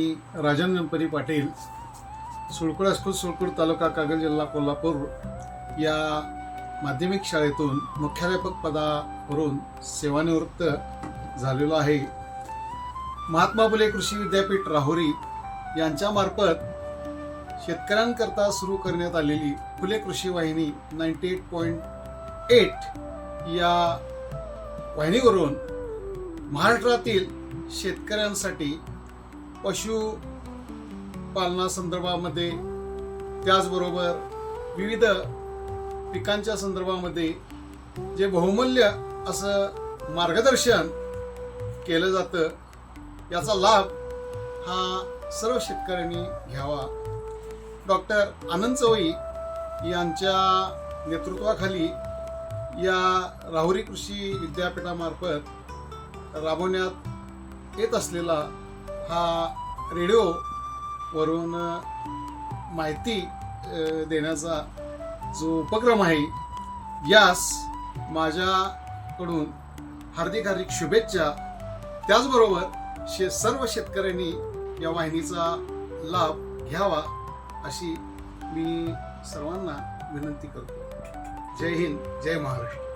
मी Rajan Ganpati Patil Sulkul high school Sulkul taluka Kagal जिल्हा कोल्हापूर या माध्यमिक शाळेतून मुख्याध्यापक पदावरून सेवानिवृत्त झालेलो आहे. महात्मा फुले कृषी विद्यापीठ राहुरी यांच्यामार्फत शेतकऱ्यांकरता सुरू करण्यात आलेली फुले कृषी वाहिनी नाईन्टी एट पॉईंट एट या वाहिनीवरून महाराष्ट्रातील शेतकऱ्यांसाठी पशु पालनासंदर्भामध्ये त्याचबरोबर विविध पिकांच्या संदर्भामध्ये जे बहुमूल्य असं मार्गदर्शन केलं जातं याचा लाभ हा सर्व शेतकऱ्यांनी घ्यावा. डॉक्टर आनंद चवई यांच्या नेतृत्वाखाली या राहुरी कृषी विद्यापीठामार्फत राबवण्यात येत असलेला हा रेडिओवरून माहिती देण्याचा जो उपक्रम आहे यास माझ्याकडून हार्दिक हार्दिक शुभेच्छा. त्याचबरोबर शे सर्व शेतकऱ्यांनी या वाहिनीचा लाभ घ्यावा अशी मी सर्वांना विनंती करतो. जय हिंद जय महाराष्ट्र.